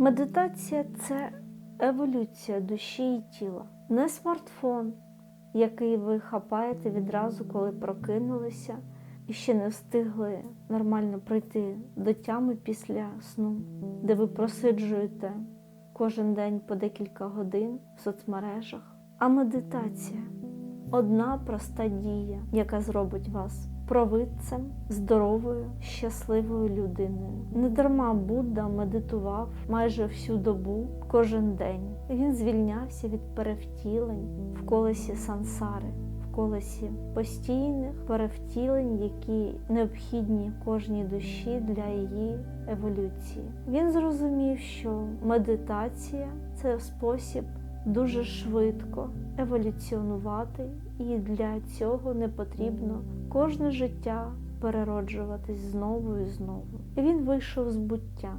Медитація це еволюція душі і тіла, не смартфон, який ви хапаєте відразу, коли прокинулися і ще не встигли нормально прийти до тями після сну, де ви просиджуєте кожен день по декілька годин в соцмережах. А медитація одна проста дія, яка зробить вас провидцем, здоровою, щасливою людиною. Недарма Будда медитував майже всю добу, кожен день. Він звільнявся від перевтілень в колесі сансари, колесі постійних перевтілень, які необхідні кожній душі для її еволюції. Він зрозумів, що медитація це спосіб дуже швидко еволюціонувати, і для цього не потрібно кожне життя перероджуватись знову і знову. І він вийшов з буття,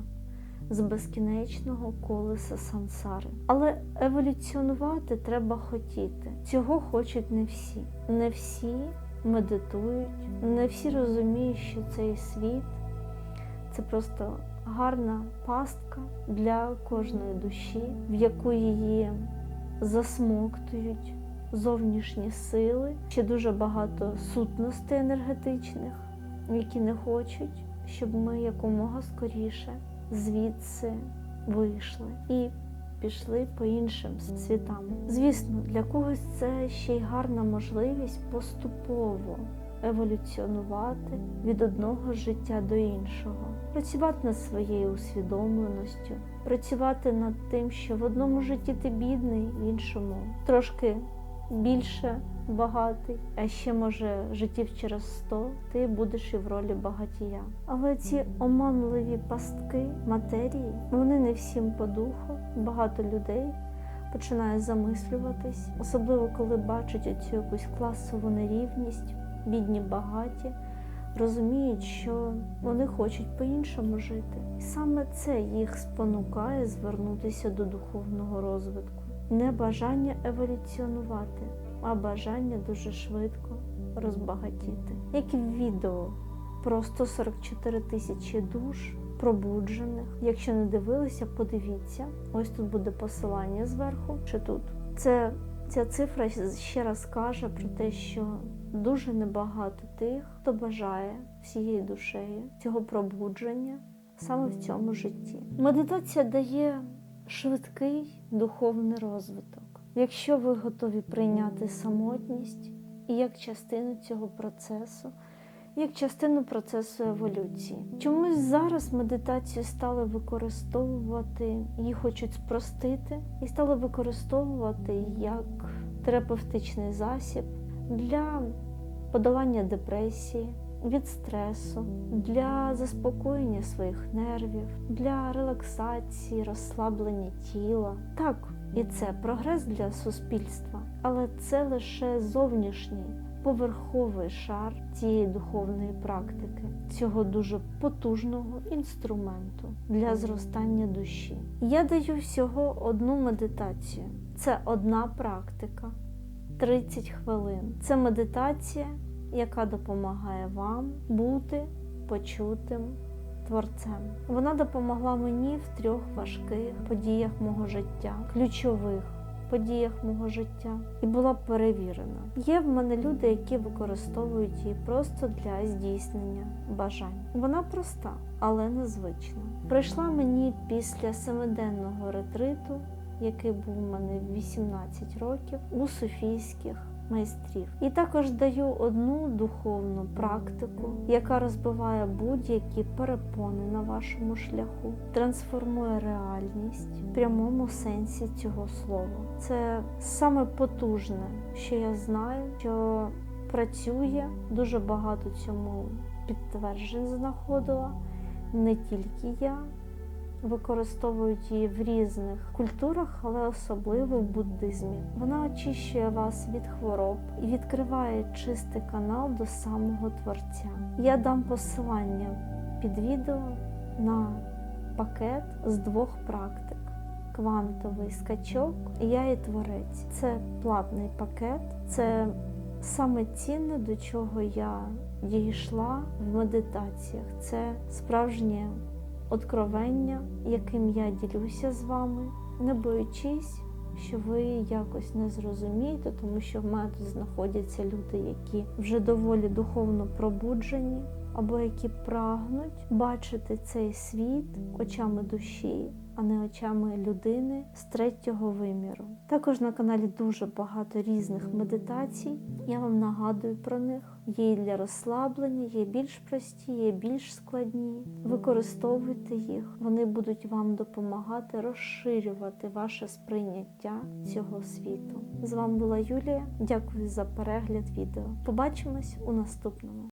з безкінечного колеса сансари. Але еволюціонувати треба хотіти. Цього хочуть не всі. Не всі медитують, не всі розуміють, що цей світ це просто гарна пастка для кожної душі, в яку її засмоктують зовнішні сили, ще дуже багато сутностей енергетичних, які не хочуть, щоб ми якомога скоріше звідси вийшли і пішли по іншим світам. Звісно, для когось це ще й гарна можливість поступово еволюціонувати від одного життя до іншого, працювати над своєю усвідомленістю, працювати над тим, що в одному житті ти бідний, в іншому трошки більше багатий, а ще, може, життів через сто ти будеш і в ролі багатія. Але ці оманливі пастки матерії, вони не всім по духу, багато людей. Починає замислюватись, особливо коли бачать цю якусь класову нерівність, бідні багаті, розуміють, що вони хочуть по-іншому жити. І саме це їх спонукає звернутися до духовного розвитку. Не бажання еволюціонувати, а бажання дуже швидко розбагатіти. Як і в відео про 144 тисячі душ пробуджених. Якщо не дивилися, подивіться. Ось тут буде посилання зверху чи тут. Це Ця цифра ще раз каже про те, що дуже небагато тих, хто бажає всією душею цього пробудження саме в цьому житті. Медитація дає швидкий духовний розвиток. Якщо ви готові прийняти самотність і як частину цього процесу, як частину процесу еволюції. Чомусь зараз медитацію стали використовувати, її хочуть спростити, і стали використовувати як терапевтичний засіб для подолання депресії, від стресу, для заспокоєння своїх нервів, для релаксації, розслаблення тіла. Так, і це прогрес для суспільства, але це лише зовнішній поверховий шар цієї духовної практики, цього дуже потужного інструменту для зростання душі. Я даю всього одну медитацію. Це одна практика, 30 хвилин. Це медитація, яка допомагає вам бути почутим творцем. Вона допомогла мені в трьох важких подіях мого життя, ключових подіях мого життя і була перевірена. Є в мене люди, які використовують її просто для здійснення бажань. Вона проста, але незвична. Прийшла мені після семиденного ретриту, який був у мене 18 років, у Софійських майстрів. І також даю одну духовну практику, яка розбиває будь-які перепони на вашому шляху, трансформує реальність в прямому сенсі цього слова. Це саме потужне, що я знаю, що працює дуже багато цьому підтверджень знаходила. Не тільки я, використовують її в різних культурах, але особливо в буддизмі. Вона очищує вас від хвороб і відкриває чистий канал до самого творця. Я дам посилання під відео на пакет з двох практик. Квантовий скачок, я і творець. Це платний пакет, це саме цінне, до чого я дійшла в медитаціях. Це справжнє откровення, яким я ділюся з вами, не боючись, що ви якось не зрозумієте, тому що в мене тут знаходяться люди, які вже доволі духовно пробуджені, або які прагнуть бачити цей світ очами душі, а не очами людини з третього виміру. Також на каналі дуже багато різних медитацій. Я вам нагадую про них. Є і для розслаблення, є більш прості, є більш складні. Використовуйте їх, вони будуть вам допомагати розширювати ваше сприйняття цього світу. З вами була Юлія. Дякую за перегляд відео. Побачимось у наступному.